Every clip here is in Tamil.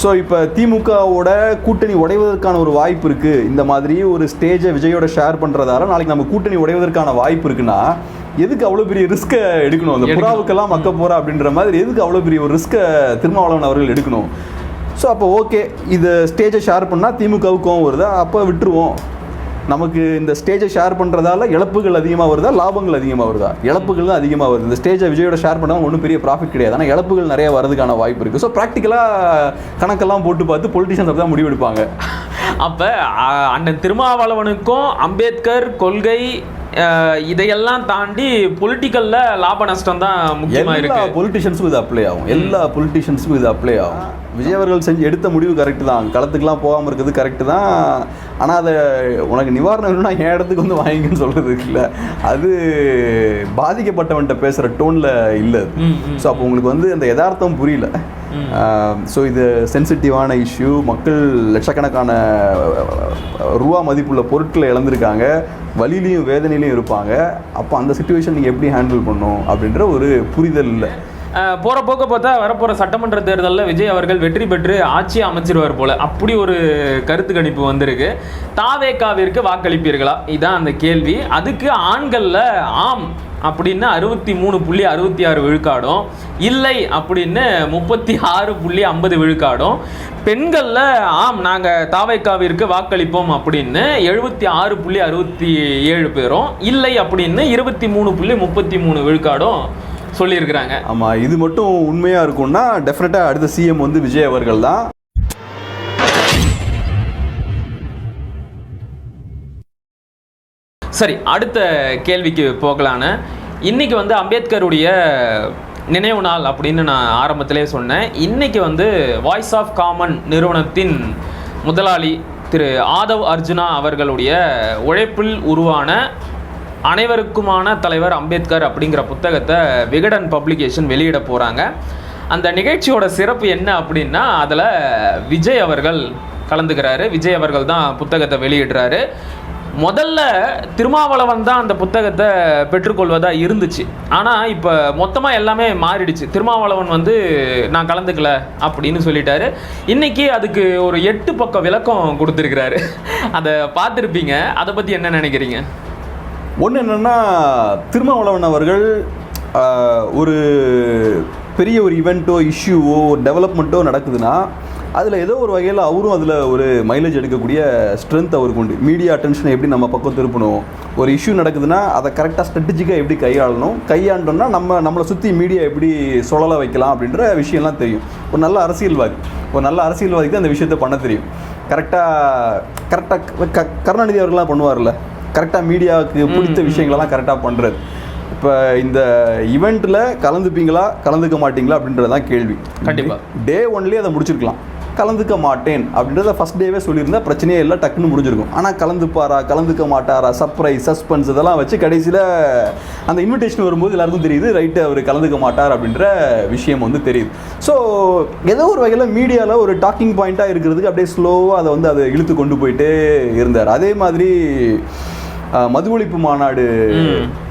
ஸோ இப்போ திமுகவோட கூட்டணி உடைவதற்கான ஒரு வாய்ப்பு இருக்குது இந்த மாதிரி ஒரு ஸ்டேஜை விஜயோட ஷேர் பண்ணுறதால நாளைக்கு நம்ம கூட்டணி உடைவதற்கான வாய்ப்பு இருக்குன்னா எதுக்கு அவ்வளோ பெரிய ரிஸ்க்கை எடுக்கணும்? அந்த. புறாவுக்கெல்லாம் மக்க போகிறா அப்படின்ற மாதிரி எதுக்கு அவ்வளோ பெரிய ஒரு ரிஸ்க்கை திருமாவளவன் அவர்கள் எடுக்கணும்? ஸோ அப்போ ஓகே இது ஸ்டேஜை ஷேர் பண்ணால் திமுகவுக்கு கோவம் வருதா. அப்போ விட்டுருவோம். நமக்கு இந்த ஸ்டேஜை ஷேர் பண்ணுறதால இழப்புகள் அதிகமாக வருதா லாபங்கள் அதிகமாக வருதா? இழப்புகள் தான் அதிகமாக வருது. இந்த ஸ்டேஜை விஜயோட ஷேர் பண்ணால் ஒன்றும் பெரிய ப்ராஃபிட் கிடையாது. ஆனால் இழப்புகள் நிறைய வரதுக்கான வாய்ப்பு இருக்குது ஸோ ப்ராக்டிக்கலாக கணக்கெல்லாம் போட்டு பார்த்து பொலிட்டிஷியன்ஸ் தான் முடிவெடுப்பாங்க அப்ப அண்ணன் திருமாவளவனுக்கும் அம்பேத்கர் கொள்கை இதையெல்லாம் தாண்டி பொலிட்டிக்கல்ல லாப நஷ்டம் தான் முக்கியமா எல்லா இருக்கு. பொலிட்டிஷியன்ஸுக்கும் இது அப்ளை ஆகும். எல்லா பொலிட்டிஷியன்ஸுக்கும் இது அப்ளை ஆகும். விஜய் அவர்கள் செஞ்சு எடுத்த முடிவு கரெக்டு தான். களத்துக்குலாம் போகாமல் இருக்கிறது கரெக்டு தான். ஆனால் அதை உனக்கு நிவாரணம் வேணும்னா என் இடத்துக்கு வந்து வாங்கிங்கன்னு சொல்கிறது இல்லை. அது பாதிக்கப்பட்டவன்கிட்ட பேசுகிற டோனில் இல்லை. ஸோ அப்போ உங்களுக்கு வந்து அந்த யதார்த்தம் புரியல. ஸோ இது சென்சிட்டிவான இஷ்யூ மக்கள் லட்சக்கணக்கான ரூபா மதிப்புள்ள பொருட்களை இழந்திருக்காங்க. வலியிலையும் வேதனையிலையும் இருப்பாங்க. அப்போ அந்த சுச்சுவேஷன் நீங்கள் எப்படி ஹேண்டில் பண்ணும் அப்படின்ற ஒரு புரிதல் இல்லை. போகிற போக்க பார்த்தா வரப்போகிற சட்டமன்ற தேர்தலில் விஜய் அவர்கள் வெற்றி பெற்று ஆட்சி அமைச்சிருவார் போல். அப்படி ஒரு கருத்து கணிப்பு வந்திருக்கு. தாவேக்காவிற்கு வாக்களிப்பீர்களா? இதான் அந்த கேள்வி. அதுக்கு ஆண்களில் ஆம் அப்படின்னு அறுபத்தி மூணு புள்ளி அறுபத்தி ஆறு விழுக்காடும். இல்லை அப்படின்னு முப்பத்தி ஆறு புள்ளி ஐம்பது விழுக்காடும். பெண்களில் ஆம் நாங்கள் தாவைக்காவிற்கு வாக்களிப்போம் அப்படின்னு எழுபத்தி ஆறு புள்ளி அறுபத்தி ஏழு பேரும். இல்லை அப்படின்னு இருபத்தி மூணு புள்ளி முப்பத்தி மூணு விழுக்காடும். சொல்லியிருக்கிறாங்க. ஆமாம் இது மட்டும் உண்மையாக இருக்கும்னா டெஃபினட்டாக அடுத்த சிஎம் வந்து விஜய் அவர்கள் தான். சரி அடுத்த கேள்விக்கு போகலான்னு இன்னைக்கு வந்து அம்பேத்கருடைய நினைவு நாள் அப்படின்னு நான் ஆரம்பத்திலே சொன்னேன். இன்னைக்கு வந்து வாய்ஸ் ஆஃப் காமன் நிறுவனத்தின் முதலாளி திரு ஆதவ் அர்ஜுனா அவர்களுடைய உழைப்பில் உருவான அனைவருக்குமான தலைவர் அம்பேத்கர் அப்படிங்கிற புத்தகத்தை விகடன் பப்ளிகேஷன் வெளியிட போகிறாங்க அந்த நிகழ்ச்சியோட சிறப்பு என்ன அப்படின்னா அதில் விஜய் அவர்கள் கலந்துக்கிறாரு. விஜய் அவர்கள் தான் புத்தகத்தை வெளியிடுறாரு. முதல்ல திருமாவளவன் தான் அந்த புத்தகத்தை பெற்றுக்கொள்வதா இருந்துச்சு. ஆனால் இப்போ மொத்தமாக எல்லாமே மாறிடுச்சு. திருமாவளவன் வந்து நான் கலந்துக்கல அப்படின்னு சொல்லிட்டாரு. இன்னைக்கு அதுக்கு ஒரு எட்டு பக்கம் விளக்கம் கொடுத்துருக்கிறாரு. அதை பார்த்துருப்பீங்க. அதை பற்றி என்ன நினைக்கிறீங்க? ஒன்று என்னென்னா திருமாவளவன் அவர்கள் ஒரு பெரிய ஒரு ஈவெண்ட்டோ இஷ்யூவோ ஒரு டெவலப்மெண்ட்டோ நடக்குதுன்னா அதில் ஏதோ ஒரு வகையில் அவரும் அதில் ஒரு மைலேஜ் எடுக்கக்கூடிய ஸ்ட்ரென்த் அவருக்கு உண்டு. மீடியா அட்டென்ஷனை எப்படி நம்ம பக்கம் திருப்பணும்? ஒரு இஷ்யூ நடக்குதுன்னா அதை கரெக்டாக ஸ்ட்ராட்டஜிக்காக எப்படி கையாளணும்? கையாண்டோம்னா நம்ம நம்மளை சுற்றி மீடியா எப்படி சுழல வைக்கலாம் அப்படின்ற விஷயம்லாம் தெரியும். ஒரு நல்ல அரசியல்வாதி. ஒரு நல்ல அரசியல்வாதிக்கு அந்த விஷயத்தை பண்ண தெரியும். கரெக்டாக கரெக்டாக க கருணாநிதி அவர்கள்லாம் பண்ணுவார்ல? கரெக்டாக மீடியாவுக்கு பிடித்த விஷயங்களெல்லாம் கரெக்டாக பண்ணுறது இப்போ இந்த ஈவெண்ட்டில் கலந்துப்பீங்களா கலந்துக்க மாட்டீங்களா அப்படின்றது தான் கேள்வி. கண்டிப்பா. டே ஒன்லேயே அதை முடிச்சிருக்கலாம். கலந்துக்க மாட்டேன் அப்படின்றத ஃபஸ்ட் டேவே சொல்லியிருந்தா பிரச்சனையே இல்லை டக்குன்னு முடிஞ்சிருக்கும். ஆனால் கலந்துப்பாரா கலந்துக்க மாட்டாரா சர்ப்ரைஸ் சஸ்பென்ஸ் இதெல்லாம் வச்சு கடைசியில் அந்த இன்விடேஷன் வரும்போது எல்லாருக்கும் தெரியுது ரைட்டு அவர் கலந்துக்க மாட்டார் அப்படின்ற விஷயம் வந்து தெரியுது. ஸோ ஏதோ ஒரு வகையில் மீடியாவில் ஒரு டாக்கிங் பாயிண்ட்டாக இருக்கிறதுக்கு அப்படியே ஸ்லோவாக அதை வந்து அதை இழுத்து கொண்டு போயிட்டே இருந்தார். அதே மாதிரி மது ஒழிப்பு மாநாடு ம்.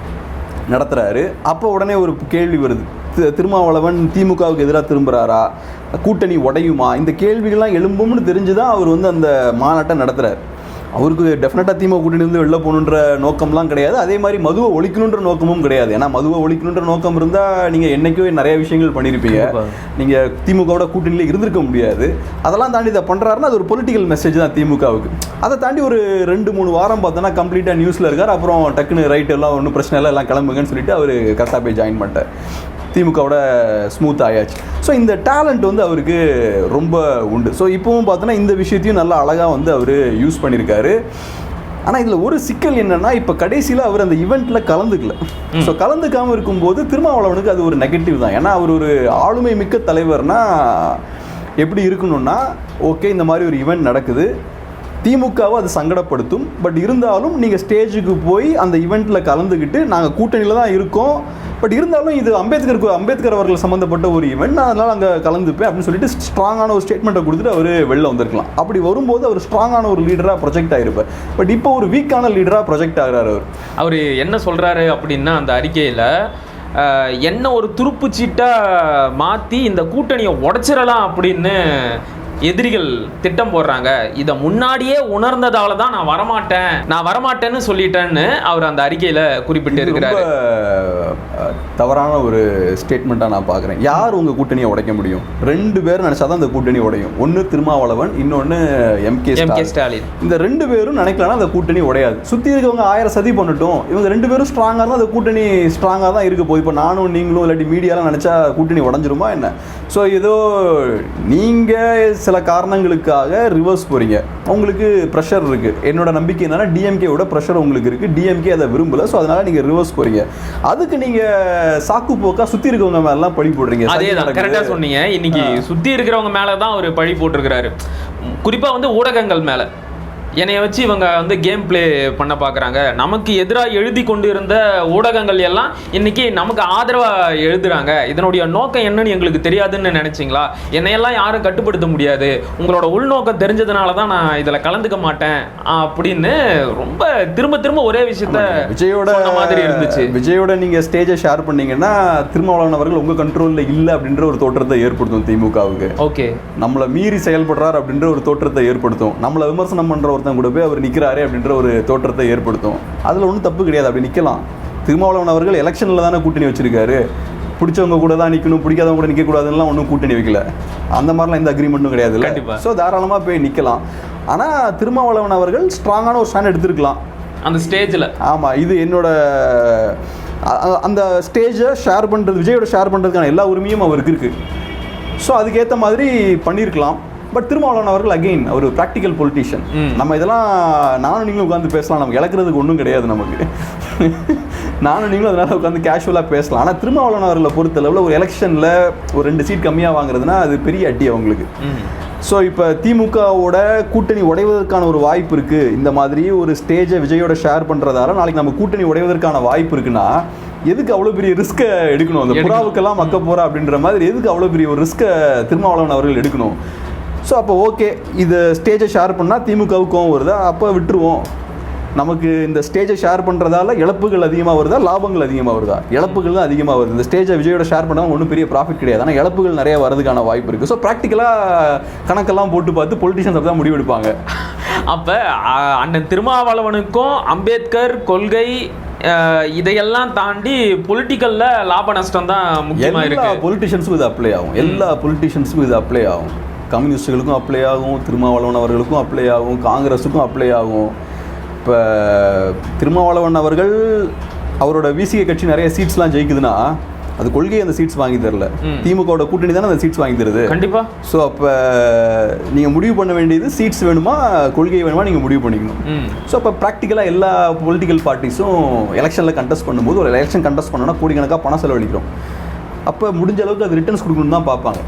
நடத்துறாரு. அப்போ உடனே ஒரு கேள்வி வருது. திருமாவளவன் திமுகவுக்கு எதிராக திரும்புறாரா? கூட்டணி உடையுமா? இந்த கேள்விகள்லாம் எழும்பும்னு தெரிஞ்சு தான் அவர் வந்து அந்த மாநாட்டை நடத்துறாரு. அவருக்கு டெஃபினட்டாக திமுக கூட்டணியிலிருந்து வெளில போகணுன்ற நோக்கம்லாம் கிடையாது. அதே மாதிரி மதுவை ஒழிக்கணுன்ற நோக்கமும் கிடையாது. ஏன்னா மதுவை ஒழிக்கணுன்ற நோக்கம் இருந்தால் நீங்கள் என்னைக்கோ நிறைய விஷயங்கள் பண்ணியிருப்பீங்க. நீங்கள் திமுகவோட கூட்டணியில் இருந்திருக்க முடியாது. அதெல்லாம் தாண்டி இதை பண்ணுறாருன்னா அது ஒரு பொலிட்டிக்கல் மெசேஜ் தான் திமுகவுக்கு. அதை தாண்டி ஒரு ரெண்டு மூணு வாரம் பார்த்தோன்னா கம்ப்ளீட்டாக நியூஸில் இருக்கார். அப்புறம் டக்குன்னு ரைட் எல்லாம் ஒன்றும் பிரச்சனை இல்லை எல்லாம் கிளம்புங்கன்னு சொல்லிட்டு அவர் கரெக்டாக போய் ஜாயின் பண்ணிட்டார். திமுகவோட ஸ்மூத் ஆயாச்சு. ஸோ இந்த டேலண்ட் வந்து அவருக்கு ரொம்ப உண்டு. ஸோ இப்போவும் பார்த்தோன்னா இந்த விஷயத்தையும் நல்லா அழகாக வந்து அவர் யூஸ் பண்ணியிருக்காரு ஆனால் இதில் ஒரு சிக்கல் என்னன்னா இப்போ கடைசியில் அவர் அந்த ஈவெண்ட்டில் கலந்துக்கல. ஸோ கலந்துக்காமல் இருக்கும்போது திருமாவளவனுக்கு அது ஒரு நெகட்டிவ் தான். ஏன்னா அவர் ஒரு ஆளுமை மிக்க தலைவர்னா எப்படி இருக்கணும்னா ஓகே இந்த மாதிரி ஒரு ஈவெண்ட் நடக்குது. திமுகவை அது சங்கடப்படுத்தும். பட் இருந்தாலும் நீங்கள் ஸ்டேஜுக்கு போய் அந்த ஈவெண்ட்டில் கலந்துக்கிட்டு நாங்கள் கூட்டணியில் தான் இருக்கோம். பட் இருந்தாலும் இது அம்பேத்கருக்கு அம்பேத்கர் அவர்கள் சம்மந்தப்பட்ட ஒரு ஈவெண்ட் நான் அதனால் அங்கே கலந்துப்பேன் அப்படின்னு சொல்லிட்டு ஸ்ட்ராங்கான ஒரு ஸ்டேட்மெண்ட்டை கொடுத்துட்டு அவர் வெளில வந்திருக்கலாம். அப்படி வரும்போது அவர் ஸ்ட்ராங்கான ஒரு லீடராக ப்ரொஜெக்ட் ஆகிருப்பார் பட் இப்போ ஒரு வீக்கான லீடராக ப்ரொஜெக்ட் ஆகிறார் அவர். அவர் என்ன சொல்கிறாரு அப்படின்னா அந்த அறிக்கையில் என்ன ஒரு துருப்பு சீட்டாக மாற்றி இந்த கூட்டணியை உடச்சிடலாம் அப்படின்னு எதிரிகள் திட்டம் போடுறாங்க. இதை முன்னாடியே உணர்ந்ததால தான் நான் வரமாட்டேன். நான் வரமாட்டேன்னு சொல்லிட்டேன்னு அவர் அந்த அறிக்கையில குறிப்பிட்டு இருக்கிறாரு. தவறான ஒரு ஸ்டேட்மெண்ட்டாக நான் பார்க்குறேன். யார் உங்கள் கூட்டணியை உடைக்க முடியும்? ரெண்டு பேரும் நினச்சாதான் அந்த கூட்டணி உடையும். ஒன்று திருமாவளவன் இன்னொன்று எம்கே எம் கே ஸ்டாலின் இந்த ரெண்டு பேரும் நினைக்கலன்னா அந்த கூட்டணி உடையாது. சுற்றி இருக்கவங்க ஆயிரம் சதி பண்ணட்டும். இவங்க ரெண்டு பேரும் ஸ்ட்ராங்காக இருந்தால் அந்த கூட்டணி ஸ்ட்ராங்காக தான் இருக்க. போகுது இப்போ நானும் நீங்களும் இல்லாட்டி மீடியாலாம் நினச்சா கூட்டணி உடஞ்சிருமா என்ன? ஸோ ஏதோ நீங்கள் சில காரணங்களுக்காக ரிவர்ஸ் போகிறீங்க உங்களுக்கு ப்ரெஷர் இருக்குது என்னோட நம்பிக்கை என்னன்னா டிஎம்கேவோட ப்ரெஷர் உங்களுக்கு இருக்குது டிஎம்கே அதை விரும்பல ஸோ அதனால் நீங்கள் ரிவர்ஸ் போகிறீங்க அதுக்கு நீங்கள் சாக்கு போக்கா சுற்றி இருக்கவங்க மேலாம் பழி போடுறீங்க. சதி அதேதான் நடக்குது. கரெக்டா சொன்னீங்க. இன்னைக்கு சுத்தி இருக்கிறவங்க மேல தான் ஒரு பழி போட்டிருக்கிறாரு. குறிப்பா வந்து ஊடகங்கள் மேல. என்னைய வச்சு இவங்க வந்து கேம் ப்ளே பண்ண பார்க்குறாங்க நமக்கு எதிராக எழுதி கொண்டு இருந்த ஊடகங்கள் எல்லாம் இன்னைக்கு நமக்கு ஆதரவாக எழுதுறாங்க. இதனுடைய நோக்கம் என்னன்னு எங்களுக்கு தெரியாதுன்னு நினைச்சீங்களா? என்னையெல்லாம் யாரும் கட்டுப்படுத்த முடியாது. உங்களோட உள்நோக்கம் தெரிஞ்சதுனால தான் நான் இதில் கலந்துக்க மாட்டேன். அப்படின்னு ரொம்ப திரும்ப திரும்ப ஒரே விஷயத்த விஜயோட மாதிரி இருந்துச்சு. விஜயோட நீங்க ஸ்டேஜை ஷேர் பண்ணீங்கன்னா திருமாவளவன் அவர்கள் உங்க கண்ட்ரோல்ல இல்ல அப்படின்ற ஒரு தோற்றத்தை ஏற்படுத்தும் திமுகவுக்கு. ஓகே நம்மளை மீறி செயல்படுறார் அப்படின்ற ஒரு தோற்றத்தை ஏற்படுத்தும். நம்மளை விமர்சனம் பண்ற ஒருத்தன் கூட போய் அவர் நிக்கிறாரு அப்படின்ற ஒரு தோற்றத்தை ஏற்படுத்தும். அதுல ஒன்றும் தப்பு கிடையாது. அப்படி நிக்கலாம். திருமாவளவன் அவர்கள் எலெக்ஷன்ல தானே கூட்டணி வச்சிருக்காரு. பிடிச்சவங்க கூட தான் நிற்கணும் பிடிக்காதவங்க கூட நிற்க கூடாதுலாம் ஒன்றும் கூட்டணி வைக்கல. அந்த மாதிரிலாம் எந்த அக்ரிமெண்ட்டும் கிடையாது கண்டிப்பா. ஸோ தாராளமாக போய் நிற்கலாம் ஆனால் திருமாவளவன் அவர்கள் ஸ்ட்ராங்கான ஒரு ஸ்டாண்ட் எடுத்திருக்கலாம். அந்த ஸ்டேஜில் ஆமாம் இது என்னோட அந்த ஸ்டேஜை ஷேர் பண்ணுறது விஜயோட ஷேர் பண்ணுறதுக்கான எல்லா உரிமையும் அவருக்கு இருக்குது ஸோ அதுக்கேற்ற மாதிரி பண்ணியிருக்கலாம் பட் திருமாவளவன் அவர்கள் அகெயின் ஒரு ப்ராக்டிக்கல் பொலிட்டிஷியன். நம்ம இதெல்லாம் நானும் நீங்களும் உட்காந்து பேசலாம். நமக்கு இழக்கிறதுக்கு ஒன்றும் கிடையாது நமக்கு. நானும் நீங்களும் அதனால உட்காந்து கேஷுவலாக பேசலாம். ஆனால் திருமாவளவன் அவர்களை பொறுத்தளவில் ஒரு எலெக்ஷனில் ஒரு ரெண்டு சீட் கம்மியாக வாங்குறதுனா அது பெரிய அடி அவங்களுக்கு. ஸோ இப்போ திமுகவோட கூட்டணி உடைவதற்கான ஒரு வாய்ப்பு இருக்குது இந்த மாதிரி ஒரு ஸ்டேஜை விஜயோட ஷேர் பண்ணுறதால நாளைக்கு நம்ம கூட்டணி உடைவதற்கான வாய்ப்பு இருக்குன்னா எதுக்கு அவ்வளோ பெரிய ரிஸ்க்கை எடுக்கணும்? அந்த. புறாவுக்கெல்லாம் மக்க போகிறா அப்படின்ற மாதிரி எதுக்கு அவ்வளோ பெரிய ஒரு ரிஸ்க்கை திருமாவளவன் அவர்கள் எடுக்கணும்? ஸோ அப்போ ஓகே இது ஸ்டேஜை ஷேர் பண்ணால் திமுகவுக்கும் வருதா. அப்போ விட்டுருவோம். நமக்கு இந்த ஸ்டேஜை ஷேர் பண்ணுறதால இழப்புகள் அதிகமாக வருதா? லாபங்கள் அதிகமாக வருதா? இழப்புகள் தான் அதிகமாக வருது. இந்த ஸ்டேஜை விஜயோட ஷேர் பண்ணால் ஒன்றும் பெரிய ப்ராஃபிட் கிடையாது. ஆனால் இழப்புகள் நிறைய வரதுக்கான வாய்ப்பு இருக்குது ஸோ ப்ராக்டிக்கலாக கணக்கெல்லாம் போட்டு பார்த்து பொலிட்டிஷியன்ஸ் தான் முடிவெடுப்பாங்க அப்ப அண்ணன் திருமாவளவனுக்கும் அம்பேத்கர் கொள்கை இதையெல்லாம் தாண்டி பொலிட்டிக்கல்ல லாப நஷ்டம் தான் முக்கியமா எல்லா இருக்கு. பொலிட்டிஷியன்ஸுக்கும் இது அப்ளை ஆகும். எல்லா பொலிட்டிஷியன்ஸுக்கும் இது அப்ளை ஆகும். கம்யூனிஸ்டுகளுக்கும் அப்ளை ஆகும் திருமாவளவன் அவர்களுக்கும் அப்ளை ஆகும் காங்கிரஸுக்கும் அப்ளை ஆகும். இப்போ திருமாவளவன் அவர்கள் அவரோட விசிகே கட்சி நிறைய சீட்ஸ்லாம் ஜெயிக்குதுன்னா அது கொள்கை அந்த சீட்ஸ் வாங்கி தரல. திமுகவோட கூட்டணி தானே அந்த சீட்ஸ் வாங்கி தருது. கண்டிப்பா. ஸோ அப்போ நீங்கள் முடிவு பண்ண வேண்டியது சீட்ஸ் வேணுமா கொள்கை வேணுமா நீங்கள் முடிவு பண்ணிக்கணும். ஸோ அப்போ ப்ராக்டிக்கலாக எல்லா பொலிட்டிக்கல் பார்ட்டிஸும் எலெக்ஷனில் கண்டெஸ்ட் பண்ணும்போது ஒரு எலெக்ஷன் கண்டெஸ்ட் பண்ணோன்னா கோடிக்கணக்காக பணம் செலவழிக்கிறோம். அப்போ முடிஞ்ச அளவுக்கு அது ரிட்டர்ன்ஸ் கொடுக்கணும்னு தான் பார்ப்பாங்க.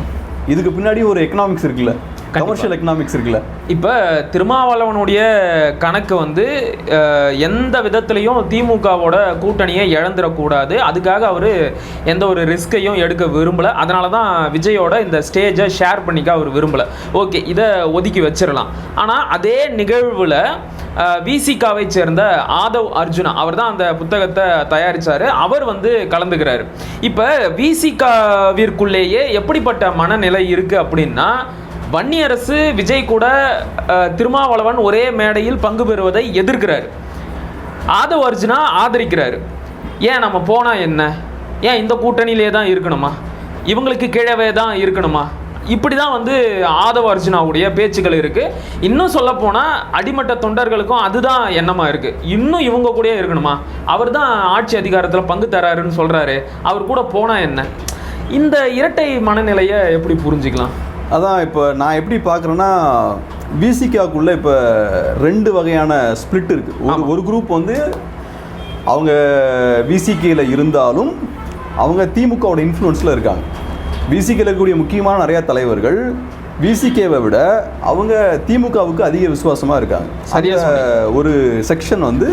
இதுக்கு பின்னாடி ஒரு எக்கனாமிக்ஸ் இருக்குல்ல. கமர்ஷியல் எக்கனாமிக்ஸ் இருக்குல்ல. இப்போ திருமாவளவனுடைய கணக்கு வந்து எந்த விதத்துலையும் திமுகவோட கூட்டணியை இழந்துடக்கூடாது. அதுக்காக அவர் எந்த ஒரு ரிஸ்கையும் எடுக்க விரும்பல. அதனால தான் விஜயோட இந்த ஸ்டேஜை ஷேர் பண்ணிக்க அவர் விரும்பல. ஓகே இதை ஒதுக்கி வச்சிடலாம் ஆனால் அதே நிகழ்வில் விசிகாவை சேர்ந்த ஆதவ் அர்ஜுனா அவர் தான் அந்த புத்தகத்தை தயாரிச்சாரு. அவர் வந்து கலந்துக்கிறாரு. இப்போ விசிகாவிற்குள்ளேயே எப்படிப்பட்ட மனநிலை இருக்கு அப்படின்னா வன்னியரசு விஜய் கூட திருமாவளவன் ஒரே மேடையில் பங்கு பெறுவதை எதிர்க்கிறார். ஆதவ் அர்ஜுனா ஆதரிக்கிறார். ஏன் நம்ம போனால் என்ன? ஏன் இந்த கூட்டணியிலே தான் இருக்கணுமா? இவங்களுக்கு கீழவே தான் இருக்கணுமா? இப்படி தான் வந்து ஆதவ அர்ஜுனாவுடைய பேச்சுக்கள் இருக்குது இன்னும் சொல்லப்போனால் அடிமட்ட தொண்டர்களுக்கும் அதுதான் எண்ணமாக இருக்குது இன்னும் இவங்க கூடயே இருக்கணுமா? அவர் தான் ஆட்சி அதிகாரத்தில் பங்கு தராருன்னு சொல்கிறாரு அவர் கூட போனால் என்ன? இந்த இரட்டை மனநிலையை எப்படி புரிஞ்சுக்கலாம்? அதான் இப்போ நான் எப்படி பார்க்குறேன்னா விசிகாக்குள்ளே இப்போ ரெண்டு வகையான ஸ்பிளிட் இருக்குது ஒரு ஒரு குரூப் வந்து அவங்க விசிகேல இருந்தாலும் அவங்க திமுகவோட இன்ஃப்ளூயன்ஸில் இருக்காங்க. விசிகேல இருக்கக்கூடிய முக்கியமான நிறையா தலைவர்கள் விசிகேவை விட அவங்க திமுகவுக்கு அதிக விசுவாசமாக இருக்காங்க. சரியா அந்த ஒரு செக்ஷன் வந்து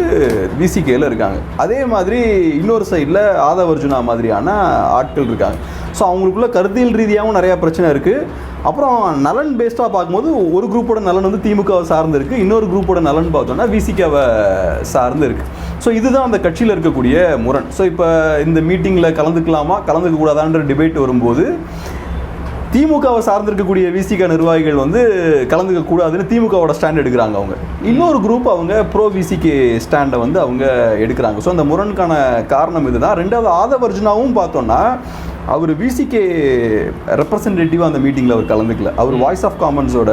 விசிகேல இருக்காங்க. அதே மாதிரி இன்னொரு சைடில் ஆதவர்ஜுனா மாதிரியான ஆட்கள் இருக்காங்க. ஸோ அவங்களுக்குள்ள கருத்தியல் ரீதியாகவும் நிறையா பிரச்சனை இருக்குது அப்புறம் நலன் பேஸ்டாக பார்க்கும்போது ஒரு குரூப்போட நலன் வந்து திமுகவை சார்ந்து இருக்குது இன்னொரு குரூப்போட நலன் பார்த்தோன்னா விசிகாவை சார்ந்து இருக்குது ஸோ இதுதான் அந்த கட்சியில் இருக்கக்கூடிய முரண். ஸோ இப்போ இந்த மீட்டிங்கில் கலந்துக்கலாமா? கலந்துக்க கூடாதான்ற டிபேட் வரும்போது திமுகவை சார்ந்திருக்கக்கூடிய விசிக நிர்வாகிகள் வந்து கலந்துக்க கூடாதுன்னு திமுகவோட ஸ்டாண்ட் எடுக்கிறாங்க அவங்க. இன்னொரு குரூப் அவங்க ப்ரோ விசிக்கு ஸ்டாண்டை வந்து அவங்க எடுக்கிறாங்க. ஸோ அந்த முரணுக்கான காரணம் இதுதான். ரெண்டாவது ஆதவர்ஜனாவும் பார்த்தோன்னா அவர் விசிகே ரெப்ரசன்டேட்டிவாக அந்த மீட்டிங்கில் அவர் கலந்துக்கல. அவர் வாய்ஸ் ஆஃப் காமன்ஸோட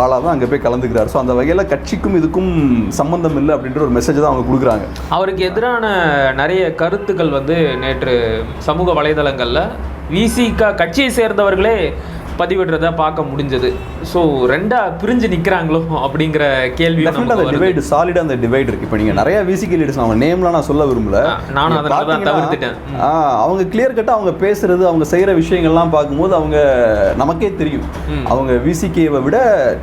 ஆளாக தான் அங்கே போய் கலந்துக்கிறார். ஸோ அந்த வகையில் கட்சிக்கும் இதுக்கும் சம்பந்தம் இல்லை அப்படின்ற ஒரு மெசேஜ் தான் அவங்க கொடுக்குறாங்க. அவருக்கு எதிரான நிறைய கருத்துக்கள் வந்து நேற்று சமூக வலைதளங்களில் விசிக கட்சியை சேர்ந்தவர்களே பதிவிடுறத பார்க்க முடிஞ்சது. ஸோ ரெண்டா பிரிஞ்சு நிற்கிறாங்களோ அப்படிங்கிற கேள்வி அந்த டிவைடு சாலிடாக அந்த டிவைட் இருக்கு. இப்போ நீங்கள் நிறைய விசிகே லீடர்ஸ் அவங்க நேம்லாம் நான் சொல்ல விரும்பல. நானும் அதனால தான் தவிர்த்துட்டேன். அவங்க கிளியர் கட்டாக அவங்க பேசுறது அவங்க செய்கிற விஷயங்கள்லாம் பார்க்கும்போது அவங்க நமக்கே தெரியும். அவங்க விசிகேவை விட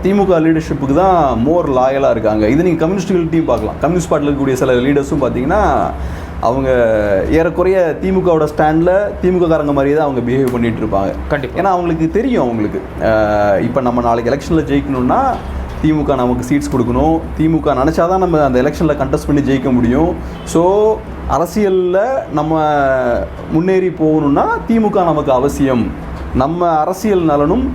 திமுக லீடர்ஷிப்புக்கு தான் மோர் லாயலாக இருக்காங்க. இது நீங்கள் கம்யூனிஸ்டுகள்ட்டையும் பார்க்கலாம். கம்யூனிஸ்ட் பார்ட்டியில் இருக்கக்கூடிய சில லீடர்ஸும் பார்த்தீங்கன்னா அவங்க ஏறக்குறைய திமுகவோட ஸ்டாண்டில் திமுக காரங்க மாதிரியே தான் அவங்க பிஹேவ் பண்ணிட்டு இருப்பாங்க. கண்டிப்பா. ஏன்னா அவங்களுக்கு தெரியும் அவங்களுக்கு. இப்போ நம்ம நாளைக்கு எலெக்ஷனில் ஜெயிக்கணும்னா திமுக நமக்கு சீட்ஸ் கொடுக்கணும். திமுக நினச்சாதான் நம்ம அந்த எலெக்ஷனில் கண்டெஸ்ட் பண்ணி ஜெயிக்க முடியும். ஸோ அரசியலில் நம்ம முன்னேறி போகணும்னா திமுக நமக்கு அவசியம். நம்ம அரசியல் நலனும்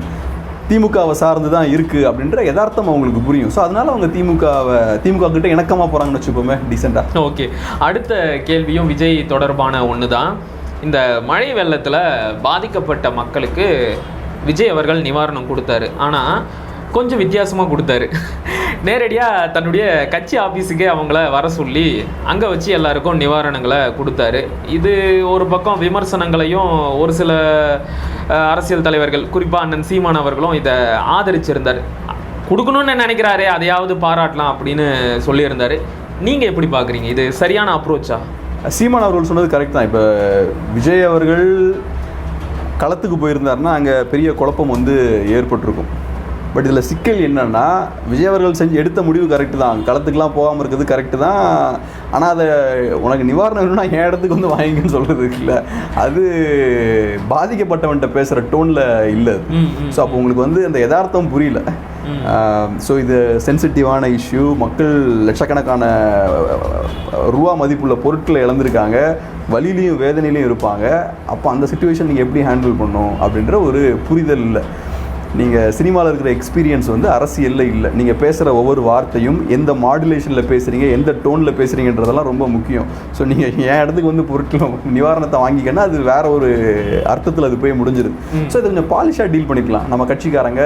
திமுகவை சார்ந்து தான் இருக்குது அப்படின்ற யதார்த்தம் அவங்களுக்கு புரியும். ஸோ அதனால் அவங்க திமுகவை திமுக கிட்ட இணக்கமாக போகிறாங்கன்னு வச்சுப்போமே டீசெண்டாக ஓகே. அடுத்த கேள்வியும் விஜய் தொடர்பான ஒன்று தான் இந்த மழை வெள்ளத்தில் பாதிக்கப்பட்ட மக்களுக்கு விஜய் அவர்கள் நிவாரணம் கொடுத்தாரு. ஆனால் கொஞ்சம் வித்தியாசமாக கொடுத்தாரு. நேரடியாக தன்னுடைய கட்சி ஆஃபீஸுக்கே அவங்கள வர சொல்லி அங்கே வச்சு எல்லாருக்கும் நிவாரணங்களை கொடுத்தாரு. இது ஒரு பக்கம் விமர்சனங்களையும் ஒரு சில அரசியல் தலைவர்கள் குறிப்பாக அண்ணன் சீமான் அவர்களும் இதை ஆதரிச்சிருந்தார். கொடுக்கணும்னு நினைக்கிறாரே அதையாவது பாராட்டலாம் அப்படின்னு சொல்லியிருந்தார். நீங்கள் எப்படி பார்க்குறீங்க? இது சரியான அப்ரோச்சா சீமான் அவர்கள் சொன்னது கரெக்ட் தான். இப்போ விஜய் அவர்கள் களத்துக்கு போயிருந்தாருன்னா அங்கே பெரிய குழப்பம் வந்து ஏற்பட்டிருக்கும். பட் இதில் சிக்கல் என்னன்னா விஜய் அவர்கள் செஞ்சு எடுத்த முடிவு கரெக்டு தான். களத்துக்குலாம் போகாமல் இருக்கிறது கரெக்டு தான். ஆனால் அதை உனக்கு நிவாரணம் வேணும்னா என் இடத்துக்கு வந்து வாங்கிக்கன்னு சொல்கிறது இல்லை. அது பாதிக்கப்பட்டவன்கிட்ட பேசுகிற டோனில் இல்லை ஸோ அப்போ உங்களுக்கு வந்து அந்த யதார்த்தம் புரியல. ஸோ இது சென்சிட்டிவான இஷ்யூ மக்கள் லட்சக்கணக்கான ரூபா மதிப்புள்ள பொருட்களை இழந்திருக்காங்க. வலியிலையும் வேதனையிலையும் இருப்பாங்க. அப்போ அந்த சுச்சுவேஷன் நீங்கள் எப்படி ஹேண்டில் பண்ணணும் அப்படின்ற ஒரு புரிதல் இல்லை. நீங்கள் சினிமாவில் இருக்கிற எக்ஸ்பீரியன்ஸ் வந்து அரசியலில் இல்லை. நீங்கள் பேசுகிற ஒவ்வொரு வார்த்தையும் எந்த மாடுலேஷனில் பேசுகிறீங்க எந்த டோனில் பேசுகிறீங்கன்றதெல்லாம் ரொம்ப முக்கியம். ஸோ நீங்கள் என் இடத்துக்கு வந்து பொருட்கள் நிவாரணத்தை வாங்கிக்கன்னா அது வேற ஒரு அர்த்தத்தில் அது போய் முடிஞ்சிருது. ஸோ இதை கொஞ்சம் பாலிஷாக டீல் பண்ணிக்கலாம். நம்ம கட்சிக்காரங்க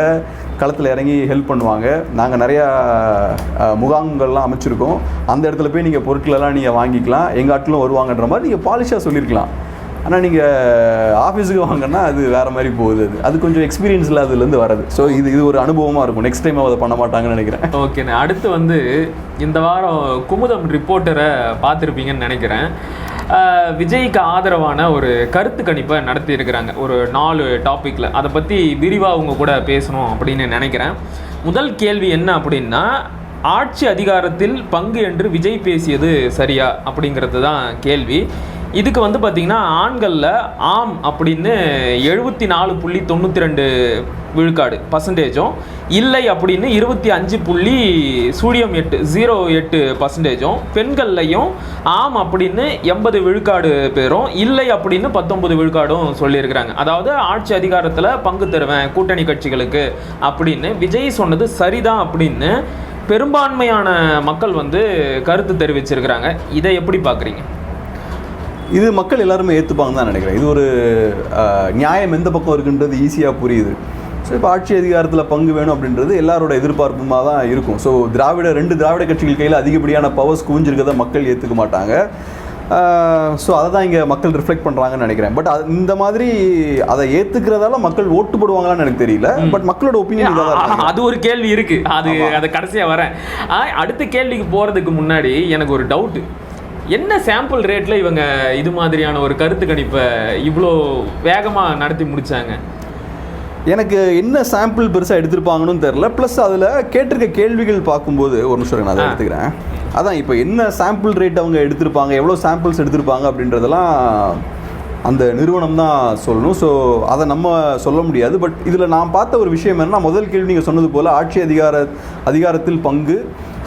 களத்தில் இறங்கி ஹெல்ப் பண்ணுவாங்க. நாங்கள் நிறையா முகாம்கள்லாம் அமைச்சிருக்கோம். அந்த இடத்துல போய் நீங்கள் பொருட்களெல்லாம் நீங்கள் வாங்கிக்கலாம். எங்கள் ஆட்களும் வருவாங்கன்ற மாதிரி நீங்கள் பாலிஷாக சொல்லியிருக்கலாம் ஆனால் நீங்கள் ஆஃபீஸுக்கு வாங்கன்னா அது வேறு மாதிரி போகுது அது. அது கொஞ்சம் எக்ஸ்பீரியன்ஸ் இல்லாததுலேருந்து வரது ஸோ இது இது ஒரு அனுபவமாக இருக்கும். நெக்ஸ்ட் டைம் அதை பண்ண மாட்டாங்கன்னு நினைக்கிறேன். ஓகேண்ணே அடுத்து வந்து இந்த வாரம் குமுதம் ரிப்போர்ட்டரை பார்த்துருப்பீங்கன்னு நினைக்கிறேன். விஜய்க்கு ஆதரவான ஒரு கருத்து கணிப்பை நடத்தி இருக்கிறாங்க. ஒரு நாலு டாப்பிக்கில் அதை பற்றி விரிவாக அவங்க கூட பேசணும் அப்படின்னு நினைக்கிறேன். முதல் கேள்வி என்ன அப்படின்னா ஆட்சி அதிகாரத்தில் பங்கு என்று விஜய் பேசியது சரியா அப்படிங்கிறது தான் கேள்வி. இதுக்கு வந்து பார்த்திங்கன்னா ஆண்களில் ஆம் அப்படின்னு எழுபத்தி நாலு புள்ளி தொண்ணூற்றி ரெண்டு விழுக்காடு பர்சன்டேஜும் இல்லை அப்படின்னு இருபத்தி அஞ்சு புள்ளி சூடியம் எட்டு ஜீரோ எட்டு பர்சன்டேஜும் பெண்கள்லையும் ஆம் அப்படின்னு எண்பது விழுக்காடு பேரும் இல்லை அப்படின்னு பத்தொன்பது விழுக்காடும் சொல்லியிருக்கிறாங்க. அதாவது ஆட்சி அதிகாரத்தில் பங்கு தருவேன் கூட்டணி கட்சிகளுக்கு அப்படின்னு. விஜய் சொன்னது சரிதான் அப்படின்னு பெரும்பான்மையான மக்கள் வந்து கருத்து தெரிவிச்சிருக்கிறாங்க. இதை எப்படி பார்க்குறீங்க இது மக்கள் எல்லாருமே ஏற்றுப்பாங்க தான் நினைக்கிறேன். இது ஒரு நியாயம் எந்த பக்கம் இருக்குன்றது ஈஸியாக புரியுது. ஸோ இப்போ ஆட்சி அதிகாரத்தில் பங்கு வேணும் அப்படின்றது எல்லாரோட எதிர்பார்ப்புமாக தான் இருக்கும். ஸோ திராவிட ரெண்டு திராவிட கட்சிகள் கையில் அதிகப்படியான பவர்ஸ் குவிஞ்சிருக்கதை மக்கள் ஏற்றுக்க மாட்டாங்க. ஸோ அதை தான் இங்கே மக்கள் ரிஃப்ளெக்ட் பண்ணுறாங்கன்னு நினைக்கிறேன். பட் அது இந்த மாதிரி அதை ஏற்றுக்கிறதால மக்கள் ஓட்டு போடுவாங்களான்னு எனக்கு தெரியல. பட் மக்களோட ஒப்பீனியன் இதாக. அது ஒரு கேள்வி இருக்கு. அது அது கடைசியா வரேன். அடுத்த கேள்விக்கு போறதுக்கு முன்னாடி எனக்கு ஒரு டவுட் என்ன சாம்பிள் ரேட்ல இவங்க இது மாதிரியான ஒரு கருத்து கணிப்பை இவ்வளோ வேகமா நடத்தி முடிச்சாங்க? எனக்கு என்ன சாம்பிள் பெருசாக எடுத்திருப்பாங்கன்னு தெரில ப்ளஸ் அதில் கேட்டிருக்க கேள்விகள் பார்க்கும்போது ஒரு நிமிஷம் நான் அதை. எடுத்துக்கிறேன். அதான் இப்போ என்ன சாம்பிள் ரேட் அவங்க எடுத்திருப்பாங்க எவ்வளோ சாம்பிள்ஸ் எடுத்திருப்பாங்க அப்படின்றதெல்லாம் அந்த நிறுவனம் தான் சொல்லணும். ஸோ அதை நம்ம சொல்ல முடியாது. பட் இதில் நான் பார்த்த ஒரு விஷயம் என்னன்னா முதல் கேள்வி நீங்கள் சொன்னது போல் ஆட்சி அதிகார அதிகாரத்தில் பங்கு